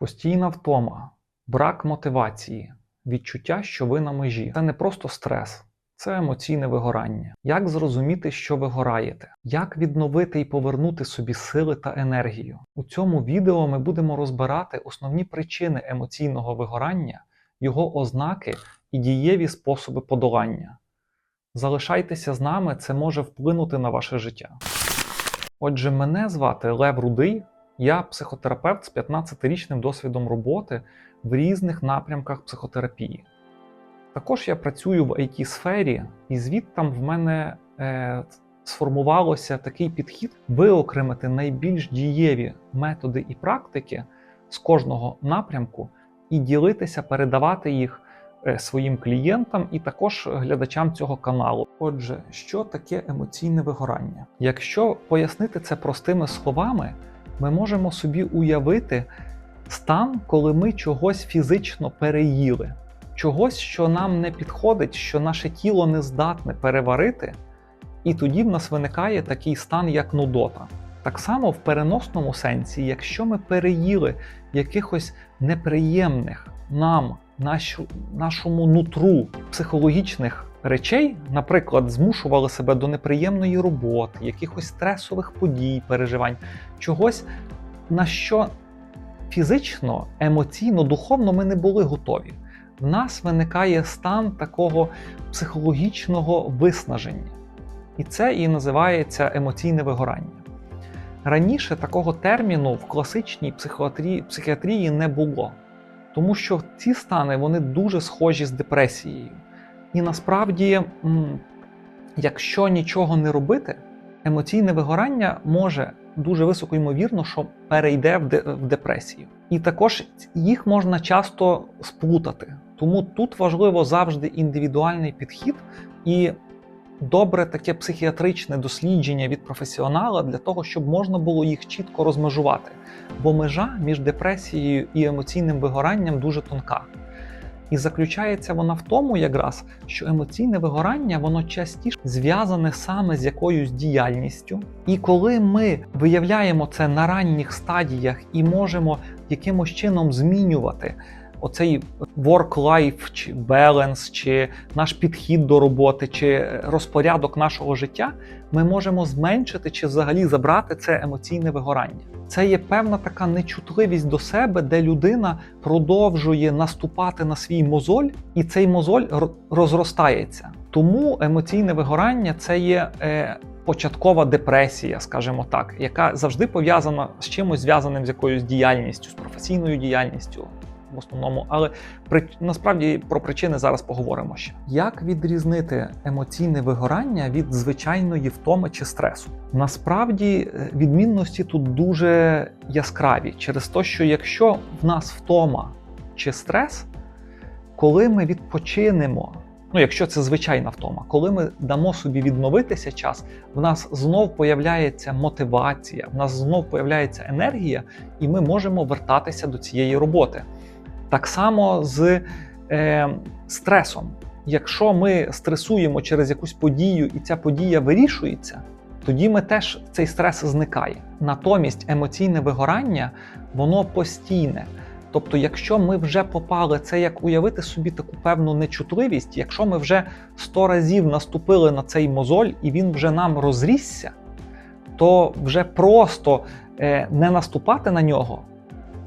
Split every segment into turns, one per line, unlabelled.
Постійна втома, брак мотивації, відчуття, що ви на межі. Це не просто стрес, це емоційне вигорання. Як зрозуміти, що ви гораєте? Як відновити і повернути собі сили та енергію? У цьому відео ми будемо розбирати основні причини емоційного вигорання, його ознаки і дієві способи подолання. Залишайтеся з нами, це може вплинути на ваше життя. Отже, мене звати Лев Рудий, я психотерапевт з 15-річним досвідом роботи в різних напрямках психотерапії. Також я працюю в it сфері і звідтам в мене е, сформувалося такий підхід виокремити найбільш дієві методи і практики з кожного напрямку і ділитися, передавати їх е, своїм клієнтам і також глядачам цього каналу. Отже, що таке емоційне вигорання? Якщо пояснити це простими словами, ми можемо собі уявити стан, коли ми чогось фізично переїли, чогось, що нам не підходить, що наше тіло не здатне переварити, і тоді в нас виникає такий стан, як нудота. Так само в переносному сенсі, якщо ми переїли якихось неприємних нам, нашу, нашому нутру психологічних речей, наприклад, змушували себе до неприємної роботи, якихось стресових подій, переживань, чогось, на що фізично, емоційно, духовно ми не були готові. В нас виникає стан такого психологічного виснаження. І це і називається емоційне вигорання. Раніше такого терміну в класичній психіатрії, психіатрії не було, тому що ці стани вони дуже схожі з депресією. І насправді, якщо нічого не робити, емоційне вигорання може дуже високо ймовірно, що перейде в депресію. І також їх можна часто сплутати. Тому тут важливо завжди індивідуальний підхід і добре таке психіатричне дослідження від професіонала для того, щоб можна було їх чітко розмежувати. Бо межа між депресією і емоційним вигоранням дуже тонка. І заключається вона в тому, якраз, що емоційне вигорання воно частіше зв'язане саме з якоюсь діяльністю. І коли ми виявляємо це на ранніх стадіях і можемо якимось чином змінювати оцей work-life чи balance, чи наш підхід до роботи, чи розпорядок нашого життя, ми можемо зменшити чи взагалі забрати це емоційне вигорання. Це є певна така нечутливість до себе, де людина продовжує наступати на свій мозоль, і цей мозоль розростається. Тому емоційне вигорання це є е, початкова депресія, скажімо так, яка завжди пов'язана з чимось зв'язаним з якоюсь діяльністю, з професійною діяльністю. В основному, але при насправді про причини зараз поговоримо ще. Як відрізнити емоційне вигорання від звичайної втоми чи стресу? Насправді відмінності тут дуже яскраві через те, що якщо в нас втома чи стрес, коли ми відпочинемо, ну якщо це звичайна втома, коли ми дамо собі відновитися час, в нас знов появляється мотивація, в нас знов появляється енергія, і ми можемо вертатися до цієї роботи. Так само з е, стресом. Якщо ми стресуємо через якусь подію, і ця подія вирішується, тоді ми теж цей стрес зникає. Натомість емоційне вигорання воно постійне. Тобто, якщо ми вже попали, це як уявити собі таку певну нечутливість, якщо ми вже сто разів наступили на цей мозоль і він вже нам розрісся, то вже просто е, не наступати на нього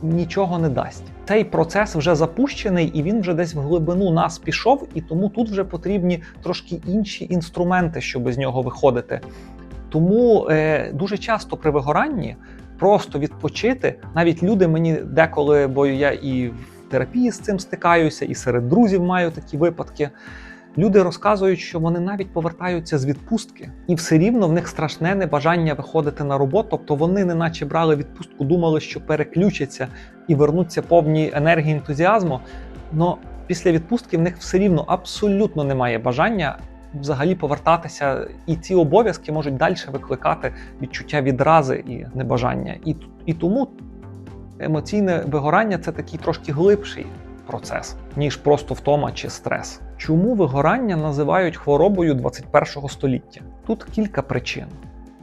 нічого не дасть. Цей процес вже запущений, і він вже десь в глибину нас пішов, і тому тут вже потрібні трошки інші інструменти, щоб з нього виходити. Тому е, дуже часто при вигоранні просто відпочити, навіть люди мені деколи, бо я і в терапії з цим стикаюся, і серед друзів маю такі випадки. Люди розказують, що вони навіть повертаються з відпустки, і все рівно в них страшне небажання виходити на роботу. Тобто вони, неначе брали відпустку, думали, що переключаться і вернуться повні енергії ентузіазму. Но після відпустки в них все рівно абсолютно немає бажання взагалі повертатися, і ці обов'язки можуть далі викликати відчуття відрази і небажання. І, І тому емоційне вигорання це такий трошки глибший процес, ніж просто втома чи стрес. Чому вигорання називають хворобою 21 століття? Тут кілька причин.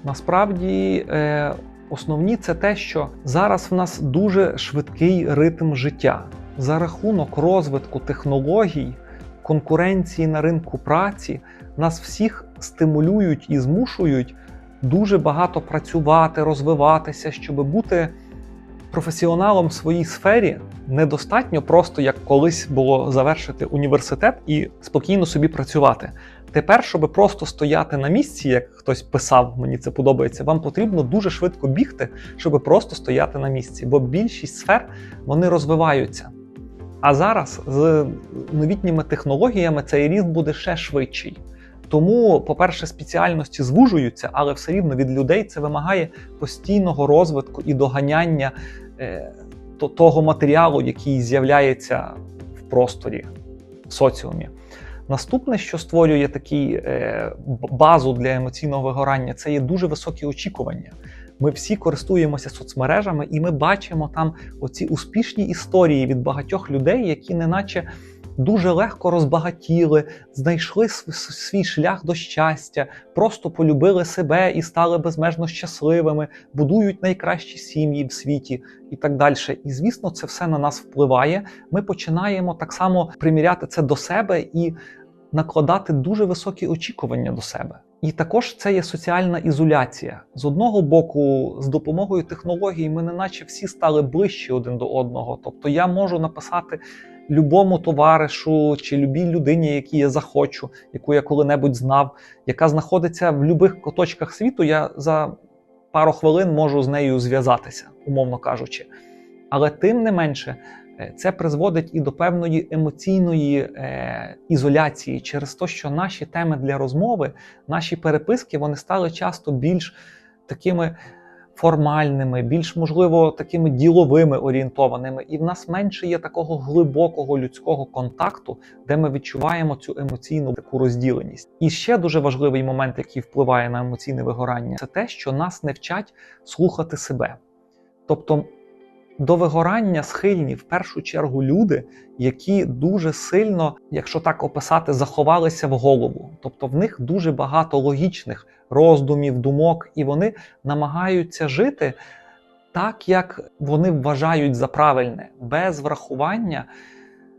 Насправді, е, Основні це те, що зараз в нас дуже швидкий ритм життя. За рахунок розвитку технологій, конкуренції на ринку праці, нас всіх стимулюють і змушують дуже багато працювати, розвиватися, щоб бути професіоналом в своїй сфері. Недостатньо просто як колись було завершити університет і спокійно собі працювати. Тепер, щоб просто стояти на місці, як хтось писав, мені це подобається, вам потрібно дуже швидко бігти, щоб просто стояти на місці, бо більшість сфер вони розвиваються. А зараз з новітніми технологіями цей ріст буде ще швидший. Тому, по-перше, спеціальності звужуються, але все рівно від людей це вимагає постійного розвитку і доганяння е, то- того матеріалу, який з'являється в просторі, в соціумі. Наступне, що створює таку е, базу для емоційного вигорання, це є дуже високі очікування. Ми всі користуємося соцмережами, і ми бачимо там оці успішні історії від багатьох людей, які неначе дуже легко розбагатіли, знайшли свій шлях до щастя, просто полюбили себе і стали безмежно щасливими, будують найкращі сім'ї в світі і так далі. І звісно, це все на нас впливає. Ми починаємо так само приміряти це до себе і накладати дуже високі очікування до себе. І також це є соціальна ізоляція. З одного боку, з допомогою технологій, ми неначе всі стали ближче один до одного. Тобто я можу написати любому товаришу чи любій людині, якій я захочу, яку я коли-небудь знав, яка знаходиться в будь-яких куточках світу. Я за пару хвилин можу з нею зв'язатися, умовно кажучи. Але тим не менше, е, це призводить і до певної емоційної е, ізоляції через те, що наші теми для розмови, наші переписки, вони стали часто більш такими формальними, більш можливо такими діловими орієнтованими, і в нас менше є такого глибокого людського контакту, де ми відчуваємо цю емоційну таку розділеність. І ще дуже важливий момент, який впливає на емоційне вигорання, це те, що нас не вчать слухати себе. Тобто до вигорання схильні в першу чергу люди, які дуже сильно, якщо так описати, заховалися в голову. Тобто в них дуже багато логічних роздумів, думок, і вони намагаються жити так, як вони вважають за правильне, без врахування,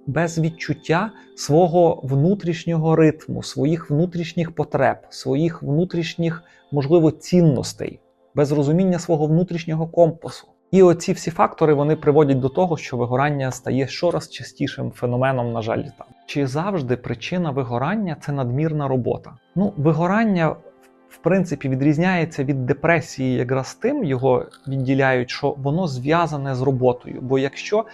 без відчуття свого внутрішнього ритму, своїх внутрішніх потреб, своїх внутрішніх, можливо, цінностей, без розуміння свого внутрішнього компасу. І оці всі фактори вони приводять до того, що вигорання стає щораз частішим феноменом, на жаль, там. Чи завжди причина вигорання це надмірна робота? Ну, вигорання в принципі відрізняється від депресії якраз тим, його відділяють, що воно зв'язане з роботою. Бо якщо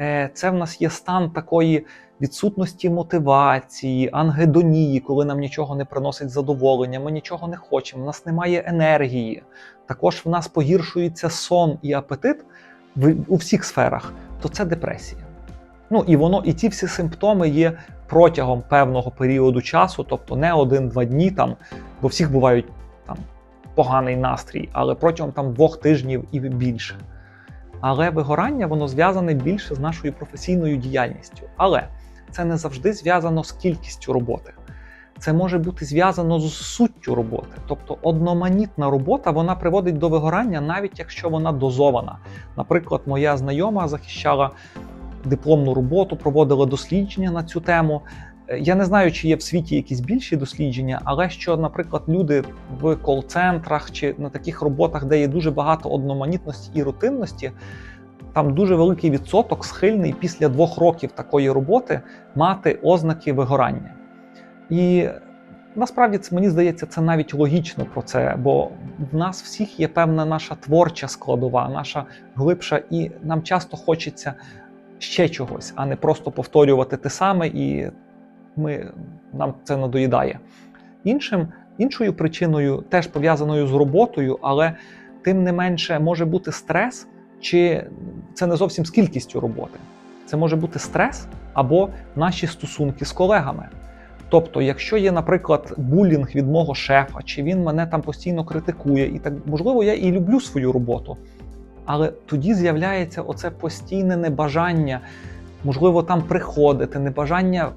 е, це в нас є стан такої відсутності мотивації, ангедонії, коли нам нічого не приносить задоволення, ми нічого не хочемо, в нас немає енергії. Також в нас погіршується сон і апетит в, у всіх сферах, то це депресія. Ну і воно, і ці всі симптоми є протягом певного періоду часу, тобто не один-два дні там, бо всіх бувають там поганий настрій, але протягом там двох тижнів і більше. Але вигорання воно зв'язане більше з нашою професійною діяльністю. Але це не завжди зв'язано з кількістю роботи. Це може бути зв'язано з суттю роботи. Тобто одноманітна робота вона приводить до вигорання, навіть якщо вона дозована. Наприклад, моя знайома захищала дипломну роботу, проводила дослідження на цю тему. Е, Я не знаю, чи є в світі якісь більші дослідження, але що, наприклад, люди в кол-центрах чи на таких роботах, де є дуже багато одноманітності і рутинності, там дуже великий відсоток схильний після двох років такої роботи мати ознаки вигорання. І насправді це мені здається, це навіть логічно про це, бо в нас всіх є певна наша творча складова, наша глибша, і нам часто хочеться ще чогось, а не просто повторювати те саме, і ми, нам це надоїдає. Іншим, іншою причиною, теж пов'язаною з роботою, але тим не менше може бути стрес, чи це не зовсім з кількістю роботи. Це може бути стрес або наші стосунки з колегами. Тобто, якщо є, наприклад, булінг від мого шефа, чи він мене там постійно критикує, і так можливо, я і люблю свою роботу, але тоді з'являється оце постійне небажання, можливо, там приходити, небажання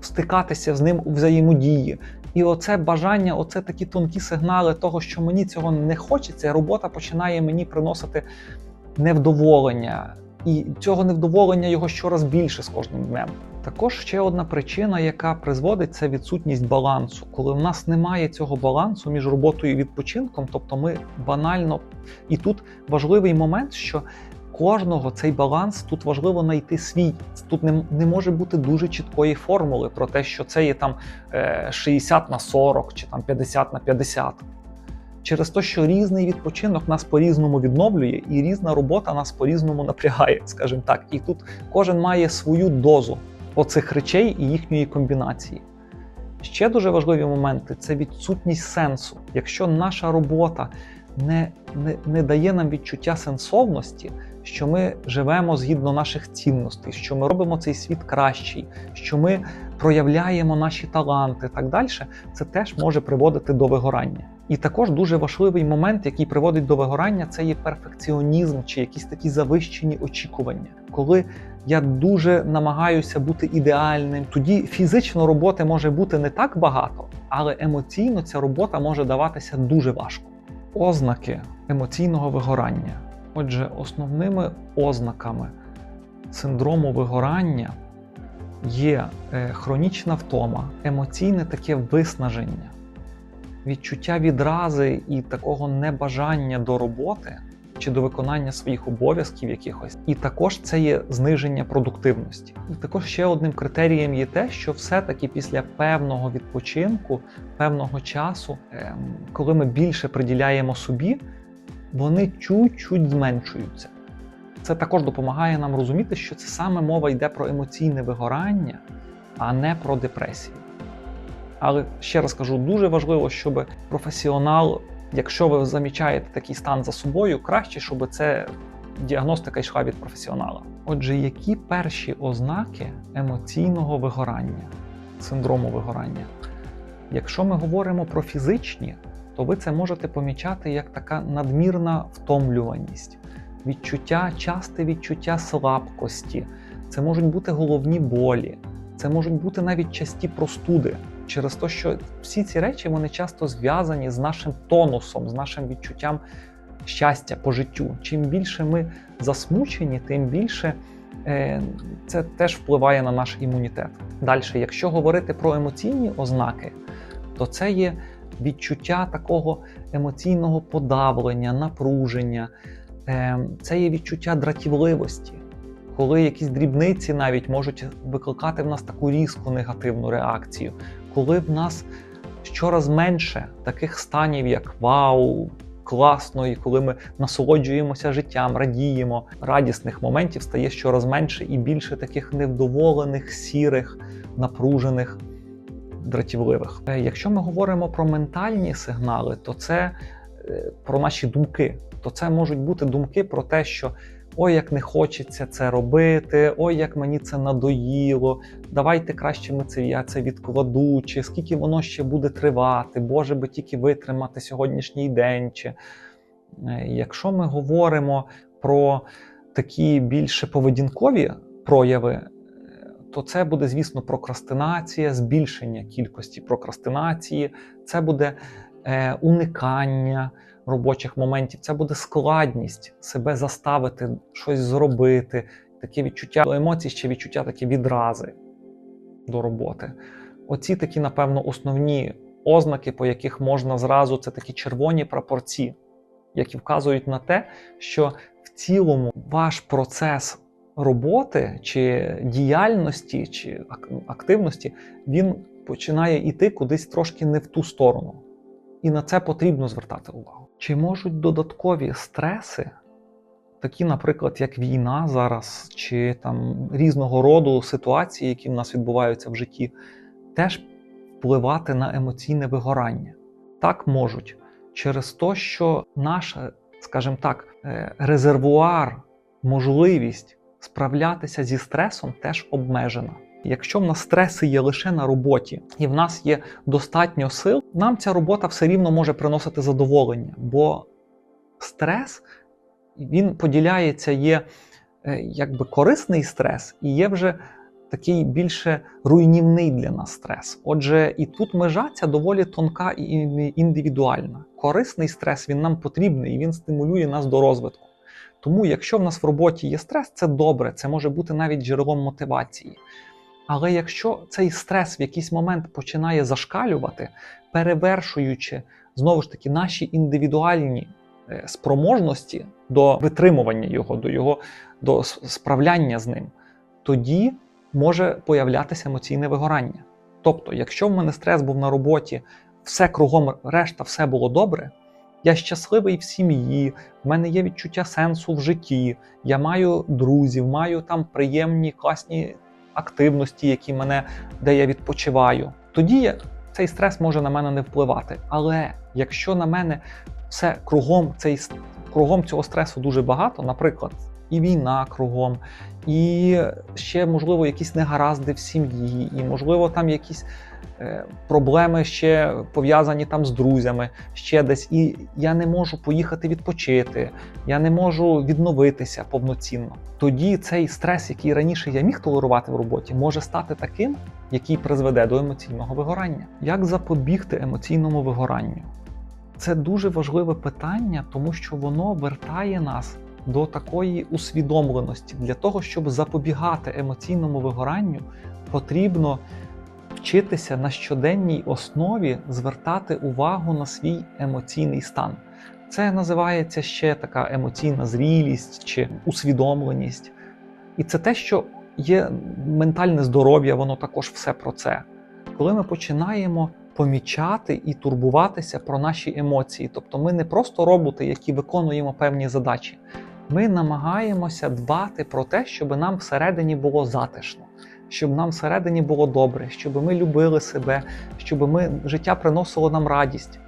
стикатися з ним у взаємодії. І оце бажання, оце такі тонкі сигнали того, що мені цього не хочеться, робота починає мені приносити невдоволення. І цього невдоволення його щораз більше з кожним днем. Також ще одна причина, яка призводить, це відсутність балансу. Коли в нас немає цього балансу між роботою і відпочинком, тобто ми банально і тут важливий момент, що кожного цей баланс тут важливо знайти свій. Тут не, не може бути дуже чіткої формули про те, що це є там е, 60 на 40 чи там 50 на 50. Через те, що різний відпочинок нас по-різному відновлює, і різна робота нас по-різному напрягає, скажімо так. І тут кожен має свою дозу оцих речей і їхньої комбінації. Ще дуже важливі моменти це відсутність сенсу. Якщо наша робота не, не, не дає нам відчуття сенсовності, що ми живемо згідно наших цінностей, що ми робимо цей світ кращий, що ми проявляємо наші таланти, так далі, це теж може приводити до вигорання. І також дуже важливий момент, який приводить до вигорання, це є перфекціонізм чи якісь такі завищені очікування. Коли я дуже намагаюся бути ідеальним, тоді фізично роботи може бути не так багато, але емоційно ця робота може даватися дуже важко. Ознаки емоційного вигорання. Отже, основними ознаками синдрому вигорання є е, хронічна втома, емоційне таке виснаження, відчуття відрази і такого небажання до роботи чи до виконання своїх обов'язків якихось. І також це є зниження продуктивності. І також ще одним критерієм є те, що все-таки після певного відпочинку, певного часу, ем, коли ми більше приділяємо собі, вони чуть-чуть зменшуються. Це також допомагає нам розуміти, що це саме мова йде про емоційне вигорання, а не про депресію. Але ще раз кажу, дуже важливо, щоб професіонал, якщо ви замічаєте такий стан за собою, краще, щоб це діагностика йшла від професіонала. Отже, які перші ознаки емоційного вигорання, синдрому вигорання? Якщо ми говоримо про фізичні, то ви це можете помічати як така надмірна втомлюваність, відчуття, часте відчуття слабкості, це можуть бути головні болі, це можуть бути навіть часті простуди. Через те, що всі ці речі вони часто зв'язані з нашим тонусом, з нашим відчуттям щастя по життю. Чим більше ми засмучені, тим більше е, це теж впливає на наш імунітет. Далі, якщо говорити про емоційні ознаки, то це є відчуття такого емоційного подавлення, напруження, е, це є відчуття дратівливості, коли якісь дрібниці навіть можуть викликати в нас таку різку негативну реакцію, коли в нас щораз менше таких станів, як вау, класно, і коли ми насолоджуємося життям, радіємо, радісних моментів стає щораз менше і більше таких невдоволених, сірих, напружених дратівливих. Е, Якщо ми говоримо про ментальні сигнали, то це е, про наші думки. То це можуть бути думки про те, що ой, як не хочеться це робити, ой, як мені це надоїло, давайте краще ми це я це відкладу, чи скільки воно ще буде тривати, Боже би тільки витримати сьогоднішній день. Чи... Е, Якщо ми говоримо про такі більше поведінкові прояви то це буде, звісно, прокрастинація, збільшення кількості прокрастинації, це буде е, уникання робочих моментів, це буде складність себе заставити щось зробити, таке відчуття емоцій, ще відчуття такі відрази до роботи. Оці такі, напевно, основні ознаки, по яких можна зразу це такі червоні прапорці, які вказують на те, що в цілому ваш процес роботи чи діяльності чи активності, він починає йти кудись трошки не в ту сторону. І на це потрібно звертати увагу. Чи можуть додаткові стреси, такі, наприклад, як війна зараз, чи там різного роду ситуації, які в нас відбуваються в житті, теж впливати на емоційне вигорання? Так можуть через те, що наш, скажімо так, е, резервуар, можливість справлятися зі стресом теж обмежена. Якщо в нас стреси є лише на роботі, і в нас є достатньо сил, нам ця робота все рівно може приносити задоволення, бо стрес він поділяється, є е, якби корисний стрес, і є вже такий більше руйнівний для нас стрес. Отже, і тут межа ця доволі тонка і індивідуальна. Корисний стрес він нам потрібний і він стимулює нас до розвитку. Тому, якщо в нас в роботі є стрес, це добре, це може бути навіть джерелом мотивації. Але якщо цей стрес в якийсь момент починає зашкалювати, перевершуючи знову ж таки наші індивідуальні е, спроможності до витримування його, до його до справляння з ним, тоді може появлятися емоційне вигорання. Тобто, якщо в мене стрес був на роботі, все кругом решта, все було добре. Я щасливий в сім'ї, в мене є відчуття сенсу в житті, я маю друзів, маю там приємні класні активності, які мене, де я відпочиваю. Тоді цей стрес може на мене не впливати. Але якщо на мене все кругом цей кругом цього стресу дуже багато, наприклад, і війна кругом, і ще, можливо, якісь негаразди в сім'ї, і, можливо, там якісь проблеми ще пов'язані там з друзями, ще десь. І я не можу поїхати відпочити, я не можу відновитися повноцінно. Тоді цей стрес, який раніше я міг толерувати в роботі, може стати таким, який призведе до емоційного вигорання. Як запобігти емоційному вигоранню? Це дуже важливе питання, тому що воно вертає нас до такої усвідомленості. Для того, щоб запобігати емоційному вигоранню, потрібно вчитися на щоденній основі звертати увагу на свій емоційний стан. Це називається ще така емоційна зрілість чи усвідомленість. І це те, що є ментальне здоров'я, воно також все про це. Коли ми починаємо помічати і турбуватися про наші емоції, тобто ми не просто роботи, які виконуємо певні задачі, ми намагаємося дбати про те, щоб нам всередині було затишно, щоб нам всередині було добре, щоб ми любили себе, щоб ми життя приносило нам радість.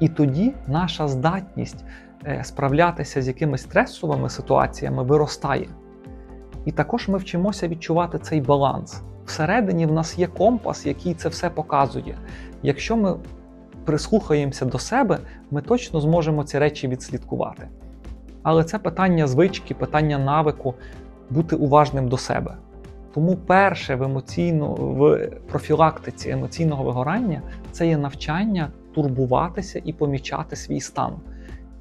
І тоді наша здатність е, справлятися з якимись стресовими ситуаціями виростає. І також ми вчимося відчувати цей баланс. Всередині в нас є компас, який це все показує. Якщо ми прислухаємося до себе, ми точно зможемо ці речі відслідкувати. Але це питання звички, питання навику бути уважним до себе. Тому перше в емоційно, в профілактиці емоційного вигорання це є навчання турбуватися і помічати свій стан.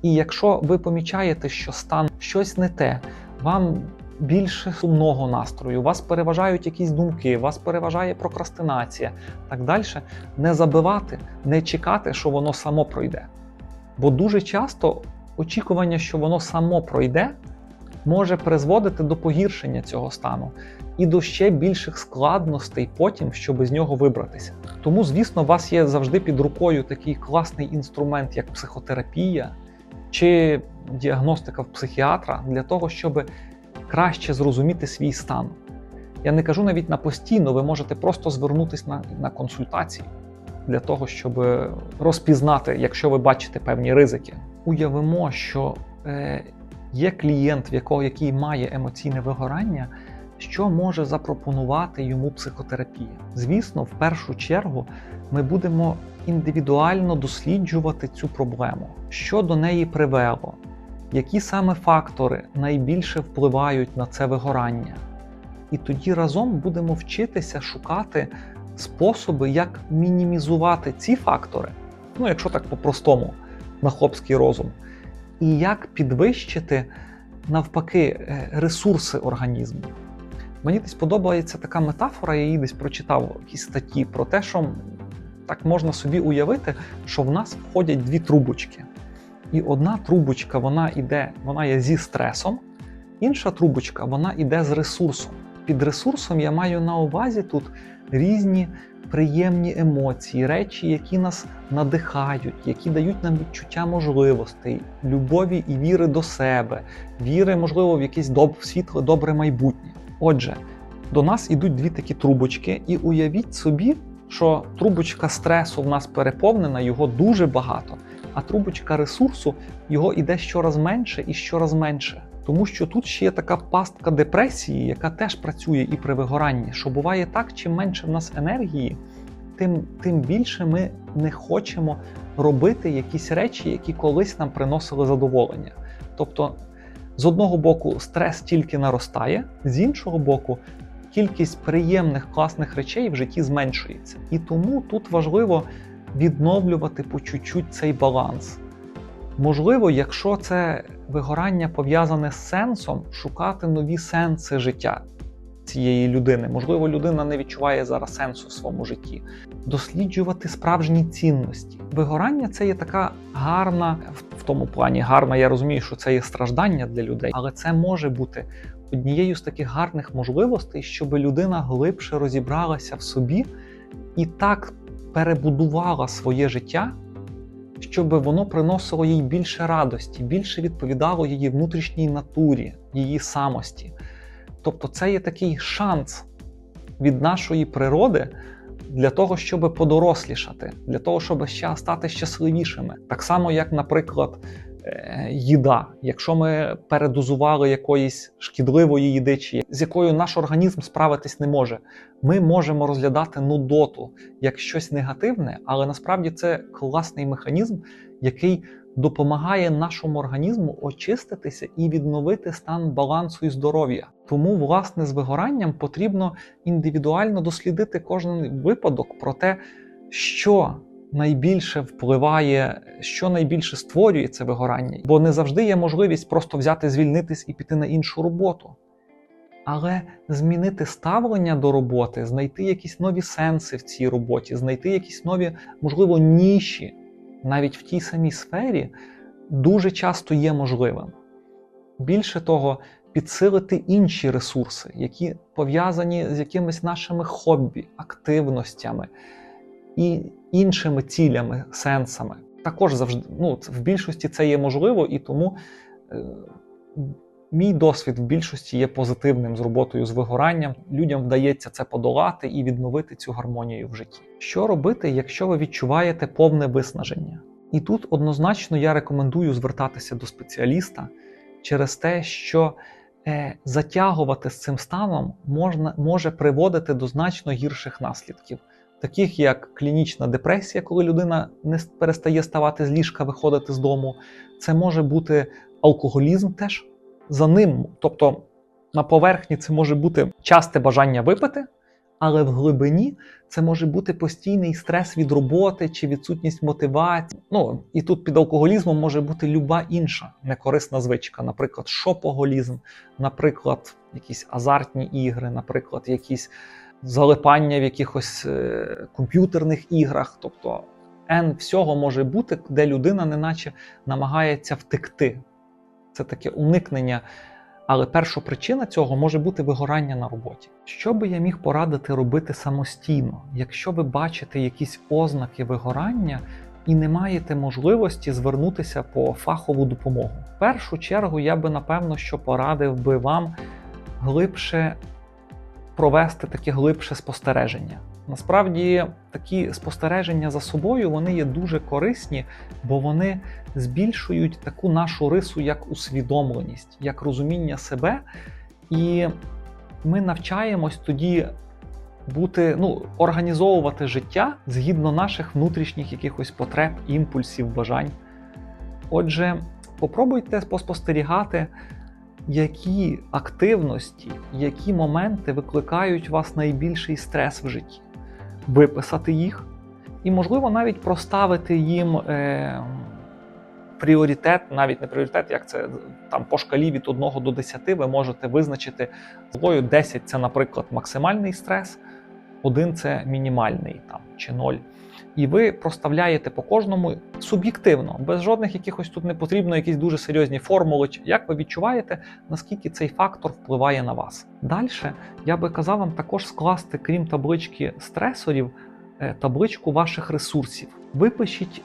І якщо ви помічаєте, що стан щось не те, вам більше сумного настрою, вас переважають якісь думки, вас переважає прокрастинація, так далі, не забивати, не чекати, що воно само пройде. Бо дуже часто очікування, що воно само пройде, може призводити до погіршення цього стану і до ще більших складностей потім, щоб з нього вибратися. Тому, звісно, у вас є завжди під рукою такий класний інструмент, як психотерапія чи діагностика в психіатра, для того, щоб краще зрозуміти свій стан. Я не кажу навіть на постійно, ви можете просто звернутися на, на консультації для того, щоб розпізнати, якщо ви бачите певні ризики. Уявимо, що е, є клієнт, в якого який має емоційне вигорання, що може запропонувати йому психотерапія. Звісно, в першу чергу ми будемо індивідуально досліджувати цю проблему, що до неї привело, які саме фактори найбільше впливають на це вигорання. І тоді разом будемо вчитися шукати способи, як мінімізувати ці фактори, ну якщо так по-простому, на хлопський розум, і як підвищити навпаки е, ресурси організму. Мені десь подобається така метафора, я її десь прочитав в якійсь статті про те, що так можна собі уявити, що в нас входять дві трубочки. І одна трубочка вона йде, вона є зі стресом, інша трубочка вона йде з ресурсом. Під ресурсом я маю на увазі тут різні приємні емоції, речі, які нас надихають, які дають нам відчуття можливостей, любові і віри до себе, віри, можливо, в якесь доб... світле, добре майбутнє. Отже, до нас ідуть дві такі трубочки, і уявіть собі, що трубочка стресу в нас переповнена, його дуже багато, а трубочка ресурсу його іде щораз менше і щораз менше. Тому що тут ще є така пастка депресії, яка теж працює і при вигоранні. Що буває так, чим менше в нас енергії, тим, тим більше ми не хочемо робити якісь речі, які колись нам приносили задоволення. Тобто, з одного боку, стрес тільки наростає, з іншого боку, кількість приємних класних речей в житті зменшується. І тому тут важливо відновлювати по чуть-чуть цей баланс. Можливо, якщо це вигорання пов'язане з сенсом, шукати нові сенси життя цієї людини. Можливо, людина не відчуває зараз сенсу в своєму житті. Досліджувати справжні цінності. Вигорання це є така гарна, в тому плані гарна. Я розумію, що це є страждання для людей, але це може бути однією з таких гарних можливостей, щоб людина глибше розібралася в собі і так перебудувала своє життя, щоб воно приносило їй більше радості, більше відповідало її внутрішній натурі, її самості. Тобто, це є такий шанс від нашої природи для того, щоб подорослішати, для того, щоб ще стати щасливішими. Так само, як, наприклад, їда. Якщо ми передозували якоїсь шкідливої їди, чи з якою наш організм справитись не може, ми можемо розглядати нудоту як щось негативне, але насправді це класний механізм, який допомагає нашому організму очиститися і відновити стан балансу і здоров'я. Тому, власне, з вигоранням потрібно індивідуально дослідити кожен випадок про те, що найбільше впливає, що найбільше створює це вигорання, бо не завжди є можливість просто взяти, звільнитись і піти на іншу роботу. Але змінити ставлення до роботи, знайти якісь нові сенси в цій роботі, знайти якісь нові, можливо, ніші навіть в тій самій сфері дуже часто є можливим. Більше того, підсилити інші ресурси, які пов'язані з якимись нашими хобі, активностями і іншими цілями, сенсами. Також завжди ну, в більшості це є можливо, і тому е, мій досвід в більшості є позитивним з роботою з вигоранням. Людям вдається це подолати і відновити цю гармонію в житті. Що робити, якщо ви відчуваєте повне виснаження? І тут однозначно я рекомендую звертатися до спеціаліста через те, що е, затягувати з цим станом можна, може приводити до значно гірших наслідків, таких як клінічна депресія, коли людина не перестає ставати з ліжка, виходити з дому. Це може бути алкоголізм теж за ним. Тобто на поверхні це може бути часте бажання випити, але в глибині це може бути постійний стрес від роботи чи відсутність мотивації. Ну і тут під алкоголізмом може бути люба інша некорисна звичка, наприклад, шопоголізм, наприклад, якісь азартні ігри, наприклад, якісь залипання в якихось е комп'ютерних іграх. Тобто N всього може бути, де людина неначе намагається втекти. Це таке уникнення. Але перша причина цього може бути вигорання на роботі. Що би я міг порадити робити самостійно, якщо ви бачите якісь ознаки вигорання і не маєте можливості звернутися по фахову допомогу? В першу чергу я би напевно що порадив би вам глибше провести таке глибше спостереження. Насправді такі спостереження за собою вони є дуже корисні, бо вони збільшують таку нашу рису як усвідомленість, як розуміння себе, і ми навчаємось тоді бути, ну, організовувати життя згідно наших внутрішніх якихось потреб, імпульсів, бажань. Отже, попробуйте поспостерігати, які активності, які моменти викликають у вас найбільший стрес в житті виписати їх, і, можливо, навіть проставити їм е, пріоритет, навіть не пріоритет, як це там по шкалі від 1 до 10 ви можете визначити собою 10 це, наприклад, максимальний стрес, 1 це мінімальний там, чи 0. І ви проставляєте по кожному суб'єктивно, без жодних якихось тут не потрібно якісь дуже серйозні формули. Як ви відчуваєте, наскільки цей фактор впливає на вас? Далі я би казав вам також скласти, крім таблички стресорів, е, табличку ваших ресурсів. Випишіть,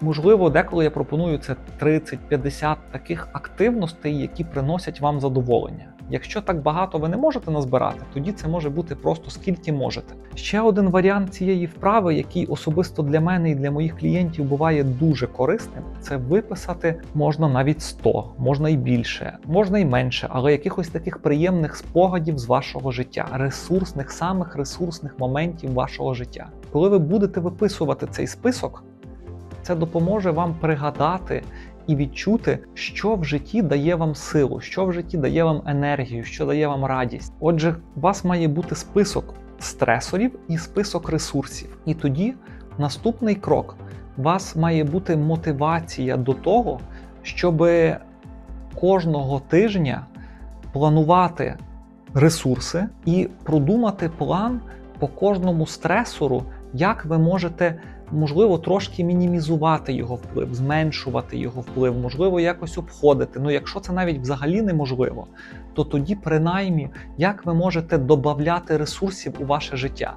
можливо, деколи я пропоную це 30-50 таких активностей, які приносять вам задоволення. Якщо так багато ви не можете назбирати, тоді це може бути просто скільки можете. Ще один варіант цієї вправи, який особисто для мене і для моїх клієнтів буває дуже корисним, це виписати можна навіть 100, можна і більше, можна і менше, але якихось таких приємних спогадів з вашого життя, ресурсних, самих ресурсних моментів вашого життя. Коли ви будете виписувати цей список, це допоможе вам пригадати і відчути, що в житті дає вам силу, що в житті дає вам енергію, що дає вам радість. Отже, у вас має бути список стресорів і список ресурсів. І тоді наступний крок у вас має бути мотивація до того, щоб кожного тижня планувати ресурси і продумати план по кожному стресору, як ви можете, можливо, трошки мінімізувати його вплив, зменшувати його вплив, можливо, якось обходити. Ну, якщо це навіть взагалі неможливо, то тоді, принаймні, як ви можете додати ресурсів у ваше життя.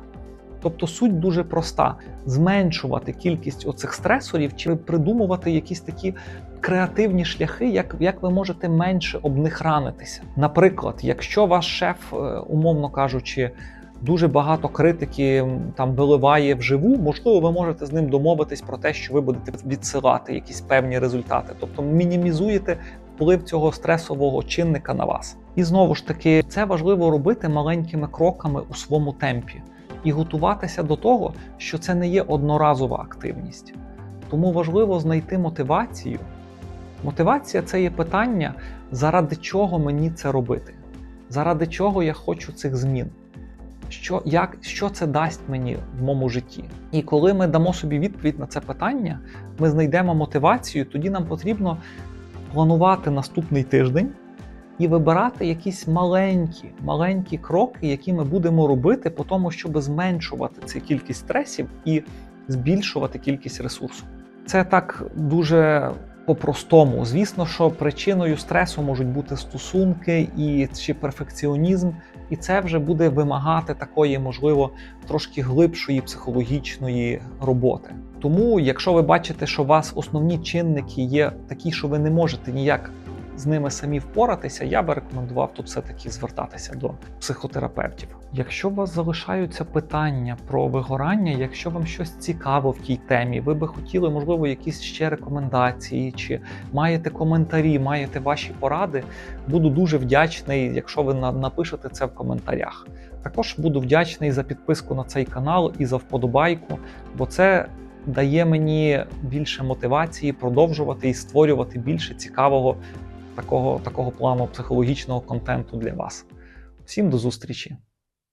Тобто суть дуже проста: зменшувати кількість оцих стресорів чи придумувати якісь такі креативні шляхи, як, як ви можете менше об них ранитися. Наприклад, якщо ваш шеф, е, умовно кажучи, дуже багато критики там виливає вживу, можливо, ви можете з ним домовитись про те, що ви будете відсилати якісь певні результати, тобто мінімізуєте вплив цього стресового чинника на вас. І знову ж таки, це важливо робити маленькими кроками у своєму темпі і готуватися до того, що це не є одноразова активність. Тому важливо знайти мотивацію. Мотивація це є питання, заради чого мені це робити, заради чого я хочу цих змін. Що, як, що це дасть мені в моєму житті? І коли ми дамо собі відповідь на це питання, ми знайдемо мотивацію, тоді нам потрібно планувати наступний тиждень і вибирати якісь маленькі, маленькі кроки, які ми будемо робити по тому, щоб зменшувати цю кількість стресів і збільшувати кількість ресурсу. Це так дуже по-простому. Звісно, що причиною стресу можуть бути стосунки і чи перфекціонізм, і це вже буде вимагати такої, можливо, трошки глибшої психологічної роботи. Тому, якщо ви бачите, що у вас основні чинники є такі, що ви не можете ніяк з ними самі впоратися, я би рекомендував тут все-таки звертатися до психотерапевтів. Якщо у вас залишаються питання про вигорання, якщо вам щось цікаво в тій темі, ви би хотіли, можливо, якісь ще рекомендації, чи маєте коментарі, маєте ваші поради, буду дуже вдячний, якщо ви напишете це в коментарях. Також буду вдячний за підписку на цей канал і за вподобайку, бо це дає мені більше мотивації продовжувати і створювати більше цікавого такого, такого плану психологічного контенту для вас. Всім до зустрічі!